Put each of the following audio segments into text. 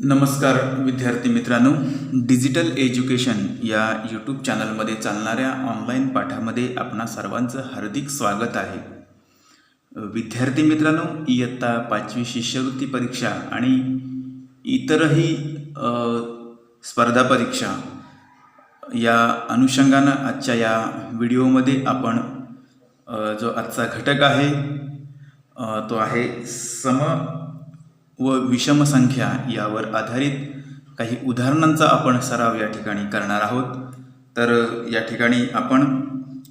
नमस्कार विद्यार्थी मित्रांनो. डिजिटल एज्युकेशन या यूट्यूब चॅनलमध्ये चालणाऱ्या ऑनलाईन पाठामध्ये आपणा सर्वांचं हार्दिक स्वागत आहे. विद्यार्थी मित्रांनो इयत्ता पाचवी शिष्यवृत्ती परीक्षा आणि इतरही स्पर्धा परीक्षा या अनुषंगानं आजच्या या व्हिडिओमध्ये आपण जो आजचा घटक आहे तो आहे सम व विषमसंख्या यावर आधारित काही उदाहरणांचा आपण सराव या ठिकाणी करणार आहोत. तर या ठिकाणी आपण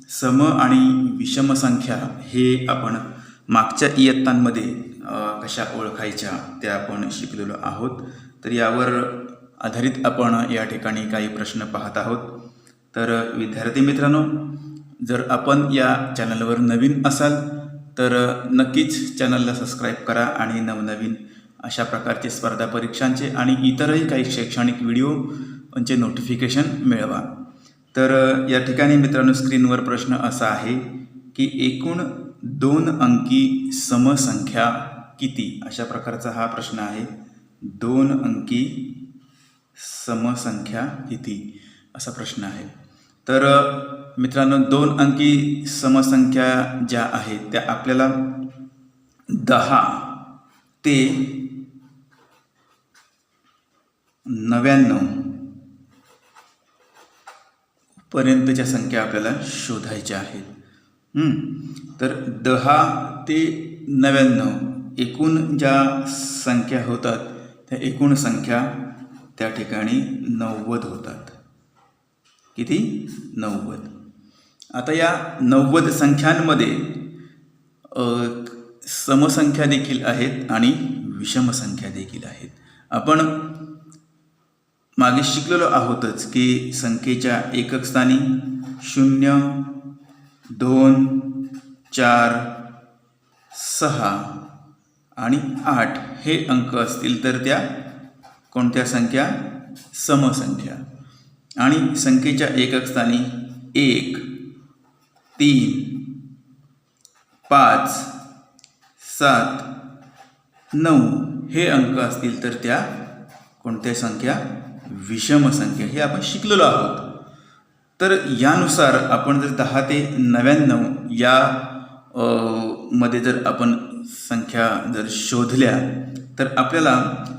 सम आणि विषमसंख्या हे आपण मागच्या इयत्तांमध्ये कशा ओळखायच्या त्या आपण शिकलेलो आहोत. तर यावर आधारित आपण या ठिकाणी काही प्रश्न पाहत आहोत. तर विद्यार्थी मित्रांनो जर आपण या चॅनलवर नवीन असाल तर नक्कीच चॅनलला सबस्क्राईब करा आणि नवनवीन अशा प्रकारचे स्पर्धा परीक्षांचे आणि इतरही काही शैक्षणिक व्हिडिओचे नोटिफिकेशन मिळवा. तर या ठिकाणी मित्रांनो स्क्रीनवर प्रश्न असा आहे की एकूण दोन अंकी समसंख्या किती? अशा प्रकारचा हा प्रश्न आहे. दोन अंकी समसंख्या किती? असा प्रश्न आहे. तर मित्रांनो दोन अंकी समसंख्या ज्या आहेत त्या आपल्याला दहा ते नव्याण्णव पर्यंतच्या संख्या आपल्याला शोधायच्या आहेत. तर दहा ते नव्याण्णव एकूण ज्या संख्या होतात त्या एकूण संख्या त्या ठिकाणी नव्वद होतात. किती? नव्वद. आता या नव्वद संख्यांमध्ये समसंख्या देखील आहेत आणि विषमसंख्या देखील आहेत. आपण मागे शिकलेलो आहोतच की संख्येच्या एकक स्थानी शून्य दोन चार सहा आणि आठ हे अंक असतील तर त्या कोणत्या संख्या? समसंख्या. आणि संख्येच्या एकक स्थानी एक तीन पाच सात नऊ हे अंक असतील तर त्या कोणत्या संख्या? विषम संख्या हे आपण शिकलेलो आहोत. तर यानुसार आपण जर दहा ते नव्याण्णव या मध्ये जर आपण संख्या जर शोधल्या तर आपल्याला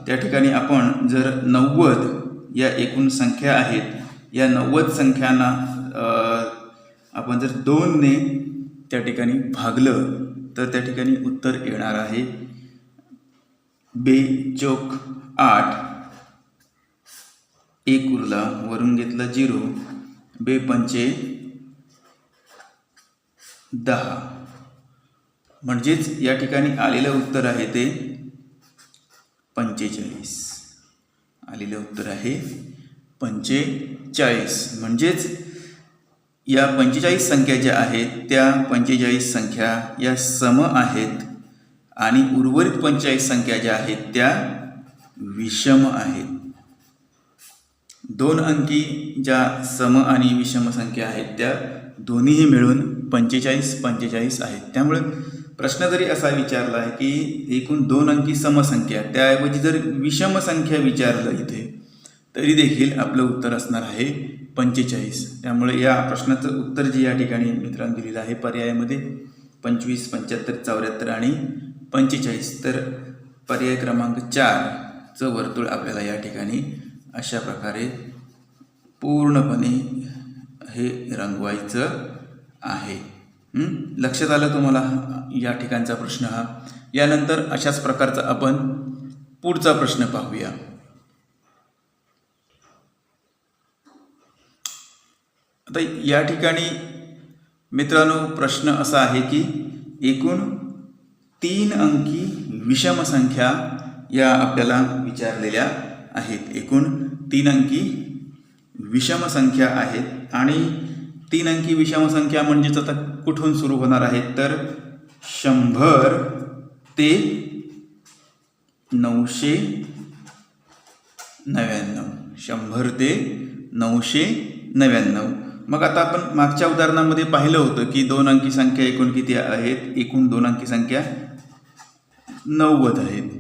त्या ठिकाणी आपण जर नव्वद या एकूण संख्या आहेत या नव्वद संख्यांना आपण जर दोनने त्या ठिकाणी भागलं तर त्या ठिकाणी उत्तर येणार आहे. बे चौक आठ. एक उरला वरून घेतला झिरो बे पंचे दहा. म्हणजेच या ठिकाणी आलेलं उत्तर आहे ते पंचेचाळीस. आलेलं उत्तर आहे पंचेचाळीस. म्हणजेच या पंचेचाळीस संख्या ज्या आहेत त्या पंचेचाळीस संख्या या सम आहेत आणि उर्वरित पंचेचाळीस संख्या ज्या आहेत त्या विषम आहेत. दोन अंकी ज्या सम आणि विषम संख्या आहेत त्या दोन्हीही मिळून पंचेचाळीस पंचेचाळीस आहेत. त्यामुळे प्रश्न जरी असा विचारला आहे की एकूण दोन अंकी समसंख्या त्याऐवजी जर विषम संख्या विचारलं इथे तरी देखील आपलं उत्तर असणार आहे पंचेचाळीस. त्यामुळे या प्रश्नाचं उत्तर जे या ठिकाणी मित्रांनो दिलेलं आहे पर्यायामध्ये पंचवीस पंच्याहत्तर चौऱ्याहत्तर आणि पंचेचाळीस. तर पर्याय क्रमांक चारचं वर्तुळ आपल्याला या ठिकाणी अशा प्रकारे पूर्णपणे हे रंगवायचं आहे. लक्षात आलं तुम्हाला या ठिकाणचा प्रश्न हा? यानंतर अशाच प्रकारचा आपण पुढचा प्रश्न पाहूया. आता या ठिकाणी मित्रांनो प्रश्न असा आहे की एकूण तीन अंकी विषम संख्या या आपल्याला विचारलेल्या आहेत. एकूण तीन अंकी विषम संख्या आहेत आणि तीन अंकी विषम संख्या म्हणजेच आता कुठून सुरू होणार आहेत तर शंभर ते नऊशे नव्याण्णव. शंभर ते नऊशे नव्याण्णव. मग आता आपण मागच्या उदाहरणामध्ये पाहिलं होतं की दोन अंकी संख्या एकूण किती आहेत? एकूण दोन अंकी संख्या नव्वद आहेत.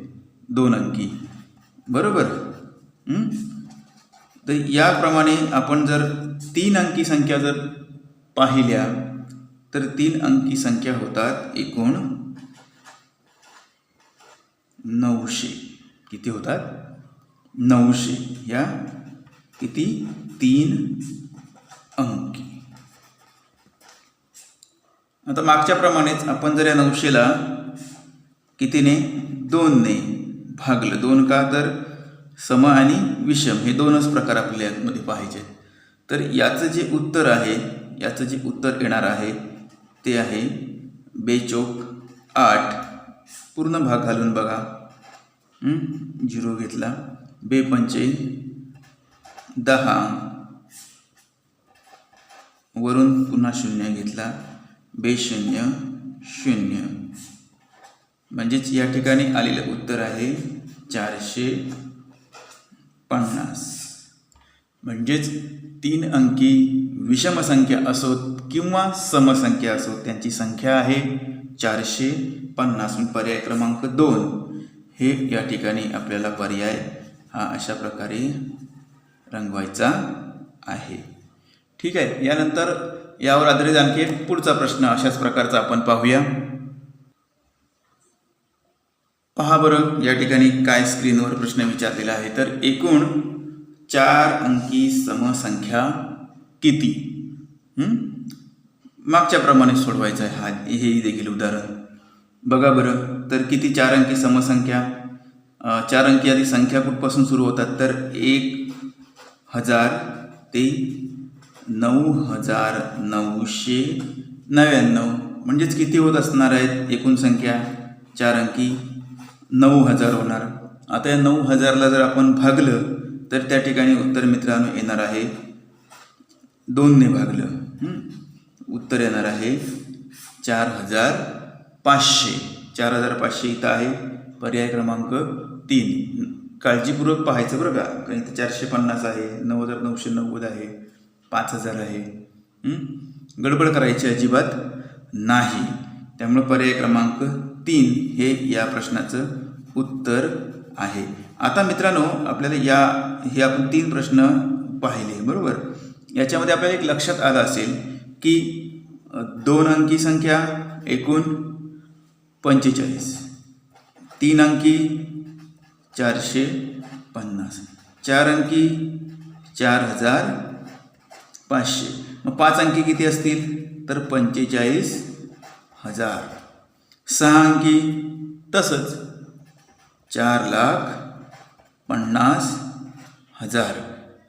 दोन अंकी. बरोबर? तर याप्रमाणे आपण जर तीन अंकी संख्या जर पाहिल्या तर तीन अंकी संख्या होतात एकूण नऊशे. किती होतात? नऊशे. या किती? तीन अंकी. आता मागच्याप्रमाणेच आपण जर या नऊशेला कितीने? दोनने भागलं. दोन का तर सम आणि विषम हे दोनच प्रकार आपल्या यामध्ये पाहिजे तर याचं जे उत्तर आहे याचं जे उत्तर येणार आहे ते आहे बेचोक आठ. पूर्ण भाग घालून बघा. झिरो घेतला. बेपंचे दहा. वरून पुन्हा शून्य घेतला. बे शून्य शून्य. म्हणजेच या ठिकाणी आलेलं उत्तर आहे चारशे पन्नास. म्हणजेच तीन अंकी विषमसंख्या असोत किंवा समसंख्या असोत त्यांची संख्या आहे चारशे पन्नास पर्याय क्रमांक दोन. हे या ठिकाणी आपल्याला पर्याय हा अशा प्रकारे रंगवायचा आहे. ठीक आहे यानंतर यावर आधारित आणखी एक पुढचा प्रश्न अशाच प्रकारचा आपण पाहूया. पहा बरं या ठिकाणी काय स्क्रीनवर प्रश्न विचारलेला आहे. तर एकूण चार अंकी समसंख्या किती? मागच्याप्रमाणे सोडवायचं आहे. हा हेही देखील उदाहरण. बघा बरं तर किती चार अंकी समसंख्या? चार अंकी आधी संख्या कुठपासून सुरू होतात? तर एक हजार ते नऊ हजार नऊशे नव्याण्णव. म्हणजेच किती होत असणार आहेत एकूण संख्या? चार अंकी नऊ हजार होणार. आता या नऊ हजारला जर आपण भागलं तर त्या ठिकाणी उत्तर मित्रांनो येणार आहे. दोनने भागलं. उत्तर येणार आहे चार हजार पाचशे. चार हजार पाचशे इथं आहे. पर्याय क्रमांक तीन. काळजीपूर्वक पाहायचं बरं का. कारण इथं चारशे पन्नास आहे नऊ हजार नऊशे नव्वद आहे पाच हजार आहे. गडबड करायची अजिबात नाही. त्यामुळे पर्याय क्रमांक तीन हे या प्रश्नाचं उत्तर आहे. आता मित्रांनो आपल्याला या हे आपण तीन प्रश्न पाहिले बरोबर? याच्यामध्ये आपल्याला एक लक्षात आलं असेल की दोन अंकी संख्या एकूण पंचेचाळीस. तीन अंकी चारशे पन्नास. चार अंकी चार हजार पाचशे. मग पाच अंकी किती असतील? तर पंचेचाळीस हजार. सहा अंकी तसंच चार लाख पन्नास हजार.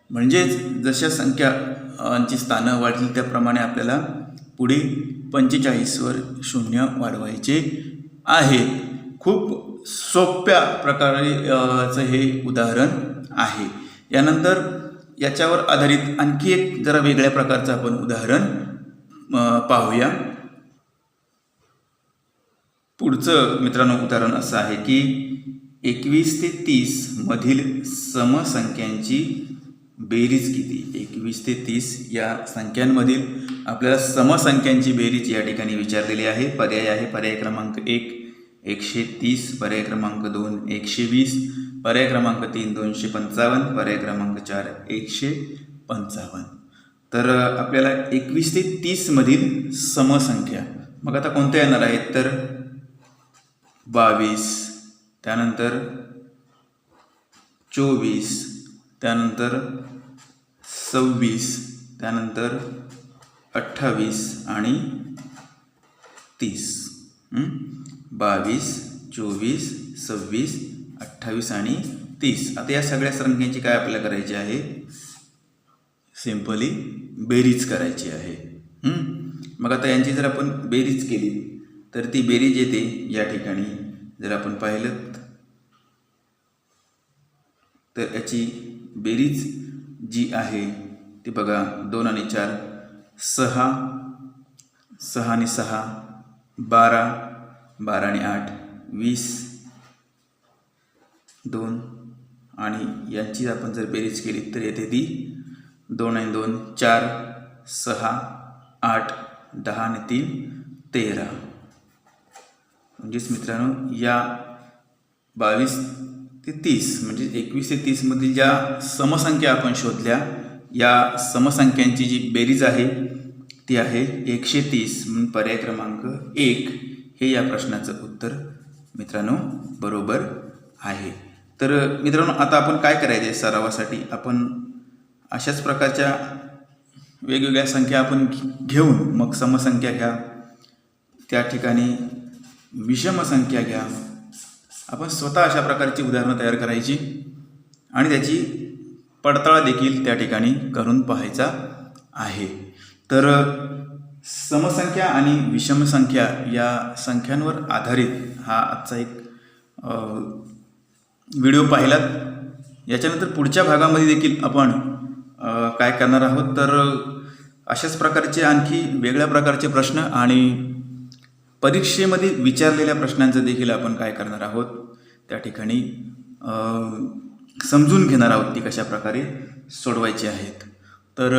म्हणजेच जशा संख्याची स्थानं वाढली त्याप्रमाणे आपल्याला पुढे पंचेचाळीसवर शून्य वाढवायचे आहे. खूप सोप्या प्रकारे चं हे उदाहरण आहे. यानंतर याच्यावर आधारित आणखी एक जरा वेगळ्या प्रकारचं आपण उदाहरण पाहूया. पुढचं मित्रांनो उदाहरण असं आहे की एकवीस ते तीस मधील समसंख्यांची बेरीज किती? एकवीस ते तीस या संख्यांमधील आपल्याला समसंख्यांची बेरीज या ठिकाणी विचारलेली आहे. पर्याय आहे. पर्याय क्रमांक एक एकशे तीस. पर्याय क्रमांक दोन एकशे वीस. पर्याय क्रमांक तीन दोनशे पंचावन्न. पर्याय क्रमांक चार एकशे पंचावन्न. तर आपल्याला एकवीस ते तीसमधील समसंख्या मग आता कोणत्या येणार आहेत? तर बावीस त्यानंतर चोवीस त्यानंतर सव्वीस त्यानंतर अठ्ठावीस आणि तीस. बावीस चोवीस सव्वीस अठ्ठावीस आणि तीस. आता या सगळ्या संख्यांची काय आपल्याला करायची आहे? सिम्पली बेरीज करायची आहे. मग आता यांची जर आपण बेरीज केली तर ती बेरीज येते या ठिकाणी. जर आपण पाहिलं तर याची बेरीज जी आहे ती बघा दोन आणि चार सहा सहा आणि सहा बारा बारा आणि आठ वीस दोन आणि यांची आपण जर बेरीज केली तर येते ती दोन आणि दोन चार सहा आठ दहा आणि तीन तेरा. म्हणजेच मित्रांनो या बावीस ते तीस म्हणजे एकवीस ते तीसमधील ज्या समसंख्या आपण शोधल्या या समसंख्यांची जी बेरीज आहे ती आहे एकशे तीस म्हणून पर्याय क्रमांक एक. हे या प्रश्नाचं उत्तर मित्रांनो बरोबर आहे. तर मित्रांनो आता आपण काय करायचे आहे सरावासाठी? आपण अशाच प्रकारच्या वेगवेगळ्या संख्या आपण घे- घेऊन मग समसंख्या घ्या. त्या ठिकाणी विषम संख्या घ्या. आपण स्वतः अशा प्रकारची उदाहरणं तयार करायची आणि त्याची पडताळा देखील त्या ठिकाणी करून पाहायचा आहे. तर समसंख्या आणि विषम संख्या या संख्यांवर आधारित हा आजचा एक व्हिडिओ पाहिलात. याच्यानंतर पुढच्या भागामध्ये देखील आपण काय करणार आहोत? तर अशाच प्रकारचे आणखी वेगळ्या प्रकारचे प्रश्न आणि परीक्षेमध्ये विचारलेल्या प्रश्नांचं देखील आपण काय करणार आहोत? त्या ठिकाणी समजून घेणार आहोत ती कशा प्रकारे सोडवायची आहेत. तर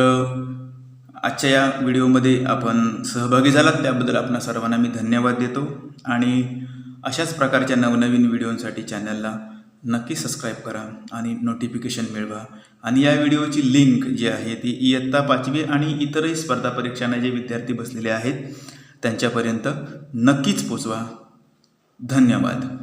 आजच्या या व्हिडिओमध्ये आपण सहभागी झालात त्याबद्दल आपणा सर्वांना मी धन्यवाद देतो आणि अशाच प्रकारच्या नवनवीन व्हिडिओंसाठी चॅनलला नक्की सबस्क्राईब करा आणि नोटिफिकेशन मिळवा. आणि या व्हिडिओची लिंक जी आहे ती इयत्ता पाचवी आणि इतरही स्पर्धा परीक्षांना जे विद्यार्थी बसलेले आहेत त्यांच्यापर्यंत नक्कीच पोचवा. धन्यवाद.